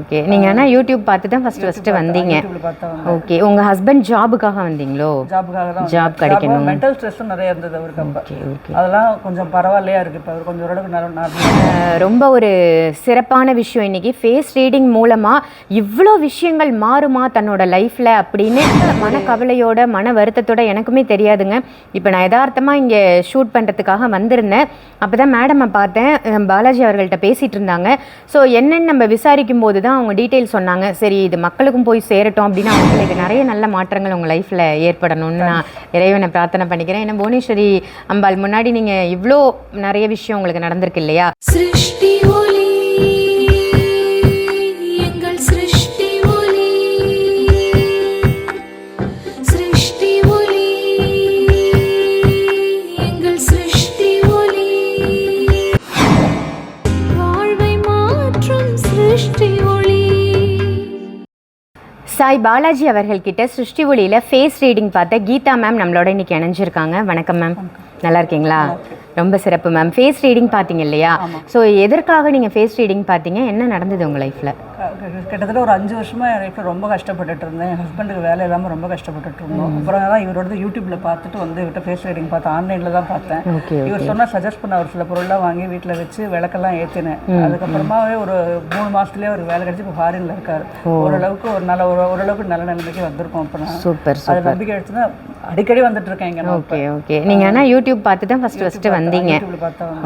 Okay நீங்கள் ஆனால் YouTube பார்த்து தான் ஃபஸ்ட்டு ஃபஸ்ட்டு வந்தீங்க ஓகே உங்கள் ஹஸ்பண்ட் ஜாபுக்காக வந்தீங்களோ? ஜாபுக்காக தான் ஜாப் கிடைக்கணும். மென்டல் ஸ்ட்ரெஸ்ஸும் நிறைய இருந்தது அவருக்கு ஓகே ஓகே அதெல்லாம் கொஞ்சம் பரவாயில்லையா இருக்கு. இப்போ அவர் கொஞ்சம் ஓரளவுக்கு ரொம்ப ஒரு சிறப்பான விஷயம் இன்னைக்கு. ஃபேஸ் ரீடிங் மூலமாக இவ்வளோ விஷயங்கள் மாறுமா தன்னோட லைஃப்பில் அப்படின்னு மனக்கவலையோட மன வருத்தத்தோட எனக்குமே தெரியாதுங்க. இப்போ நான் யதார்த்தமாக இங்கே ஷூட் பண்ணுறதுக்காக வந்திருந்தேன். அப்போ தான் மேடமை பார்த்தேன். பாலாஜி அவர்கள்ட்ட பேசிகிட்டு இருந்தாங்க. ஸோ என்னன்னு நம்ம விசாரிக்கும் போது தான் அவங்க டீட்டெயில் சொன்னாங்க. சரி இது மக்களுக்கும் போய் சேரட்டும் அப்படின்னு அவங்களுக்கு நிறைய நல்ல மாற்றங்கள் உங்கள் லைஃப்பில் ஏற்படணும்னு நான் இறைவனை பிரார்த்தனை பண்ணிக்கிறேன். ஏன்னா புவனேஸ்வரி அம்பாள் முன்னாடி நீங்கள் இவ்வளோ நிறைய விஷயம் உங்களுக்கு நடந்திருக்கு இல்லையா? சிருஷ்டி சாய் பாலாஜி அவர்கள் கிட்ட சிருஷ்டி ஒளியில் ஃபேஸ் ரீடிங் பார்த்த கீதா மேம் நம்மளோட இன்னைக்கு இணைஞ்சிருக்காங்க. வணக்கம் மேம் நல்லா இருக்கீங்களா? ரொம்ப சிறப்பு மேம் ஃபேஸ் ரீடிங் பார்த்தீங்க இல்லையா? ஸோ எதற்காக நீங்கள் ஃபேஸ் ரீடிங் பார்த்தீங்க? என்ன நடந்தது உங்கள் லைஃப்பில் கிட்டத்தட்ட ஒரு அஞ்சு வருஷமா என் லைஃப்பில் ரொம்ப கஷ்டப்பட்டுட்டு இருந்தேன். என் ஹஸ்பண்டுக்கு வேலை இல்லாமல் ரொம்ப கஷ்டப்பட்டுட்டு இருந்தோம். அப்புறம் தான் இவரோட யூடியூப்ல பார்த்துட்டு வந்து இவர்கிட்ட ஃபேஸ் ரீடிங் பார்த்தேன் ஆன்லைனில் தான் பார்த்தேன். இவர் சொன்ன சஜஸ்ட் பண்ண ஒரு சில பொருள்லாம் வாங்கி வீட்டில் வச்சு விளக்கெல்லாம் ஏற்றினேன் அதுக்கப்புறமாவே ஒரு மூணு மாசத்துலயே ஒரு வேலை கிடைச்சி இப்போ ஃபாரின்ல இருக்காரு. ஓரளவுக்கு ஒரு நல்ல ஒரு ஓரளவுக்கு நல்ல நிலைமைக்கு வந்திருக்கோம் நான். சூப்பர் அது நம்பிக்கை எடுத்துனா அடிக்கடி வந்துட்டு இருக்கேன் ஓகே ஓகே. நீங்கள் ஆனால் யூடியூப் பார்த்து தான் ஃபஸ்ட்டு ஃபஸ்ட்டு வந்தீங்க.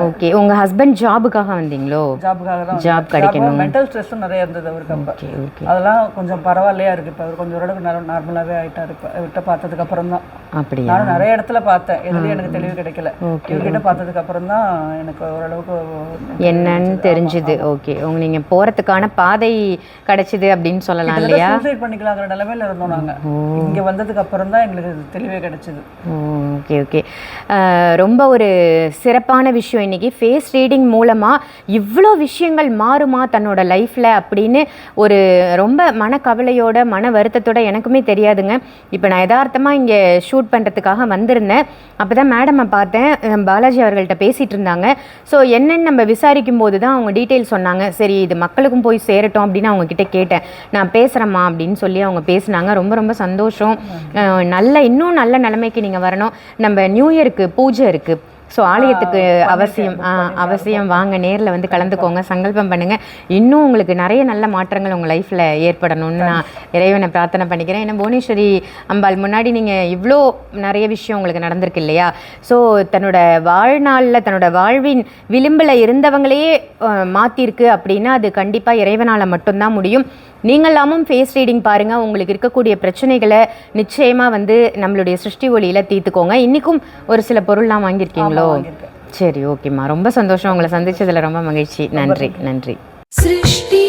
ஓகே. உங்கள் ஹஸ்பண்ட் ஜாபுக்காக வந்தீங்களோ? ஜாபுக்காக தான் ஜாப் கிடைக்கணும். மென்டல் ஸ்ட்ரெஸ்ஸும் நிறைய இருந்தது. Okay okay. அதெல்லாம் கொஞ்சம் பரவாயில்லையா இருக்கு. இப்போ அவர் கொஞ்சம் ஓரளவுக்கு நல்ல நார்மலாகவே ஆயிட்டாரு. இப்போ இவர்கிட்ட பார்த்ததுக்கு அப்புறம் தான் அப்படியா? நானும் நிறைய இடத்துல பார்த்தேன். எதுலேயும் எனக்கு தெளிவு கிடைக்கல. இவர்கிட்ட பார்த்ததுக்கு அப்புறம் தான் எனக்கு ஓரளவுக்கு என்னன்னு தெரிஞ்சுது. ஓகே. உங்க நீங்கள் போகிறதுக்கான பாதை கிடைச்சிது அப்படின்னு சொல்லலாம் இல்லையா? சூசைட் பண்ணிக்கலாங்கிற நிலைமையில இருந்தோம் நாங்க. இங்க வந்ததுக்கு அப்புறம் தான் எங்களுக்கு தெளிவே கிடைச்சது. Okay okay. ரொம்ப ஒரு சிறப்பான விஷயம் இன்னைக்கு. ஃபேஸ் ரீடிங் மூலமாக இவ்வளோ விஷயங்கள் மாறுமா தன்னோட லைஃப்பில் அப்படின்னு ஒரு ரொம்ப மனக்கவலையோட மன வருத்தத்தோட எனக்குமே தெரியாதுங்க. இப்போ நான் யதார்த்தமாக இங்கே ஷூட் பண்ணுறதுக்காக வந்திருந்தேன். அப்போ தான் மேடமை பார்த்தேன். பாலாஜி அவர்கள்ட்ட பேசிகிட்டு இருந்தாங்க. ஸோ என்னன்னு நம்ம விசாரிக்கும் போது தான் அவங்க டீட்டெயில் சொன்னாங்க. சரி இது மக்களுக்கும் போய் சேரட்டும் அப்படின்னு அவங்க கிட்ட கேட்டேன். நான் பேசுகிறேம்மா அப்படின்னு சொல்லி அவங்க பேசினாங்க. ரொம்ப ரொம்ப சந்தோஷம். நல்ல இன்னும் நல்ல நிலைமைக்கு நீங்கள் வரணும். நம்ம நியூ இயருக்கு பூஜை இருக்குது ஸோ ஆலயத்துக்கு அவசியம் அவசியம் வாங்க நேரில் வந்து கலந்துக்கோங்க சங்கல்பம் பண்ணுங்க. இன்னும் உங்களுக்கு நிறைய நல்ல மாற்றங்கள் உங்கள் லைஃப்பில் ஏற்படணும்னு நான் இறைவனை பிரார்த்தனை பண்ணிக்கிறேன். ஏன்னா புவனேஸ்வரி அம்பாள் முன்னாடி நீங்கள் இவ்வளோ நிறைய விஷயம் உங்களுக்கு நடந்திருக்கு இல்லையா? ஸோ தன்னோட வாழ்நாளில் தன்னோட வாழ்வின் விளிம்பில் இருந்தவங்களையே அஹ், மாத்திருக்கு அப்படின்னா அது கண்டிப்பாக இறைவனால் மட்டும்தான் முடியும். நீங்களாமும் ஃபேஸ் ரீடிங் பாருங்கள் உங்களுக்கு இருக்கக்கூடிய பிரச்சனைகளை நிச்சயமாக வந்து நம்மளுடைய சிருஷ்டி ஒளியில் தீர்த்துக்கோங்க. இன்றைக்கும் ஒரு சில பொருள்லாம் வாங்கியிருக்கீங்களோ. சரி ஓகேம்மா ரொம்ப சந்தோஷம். உங்களை சந்திச்சதுல ரொம்ப மகிழ்ச்சி. நன்றி. நன்றி. சிருஷ்டி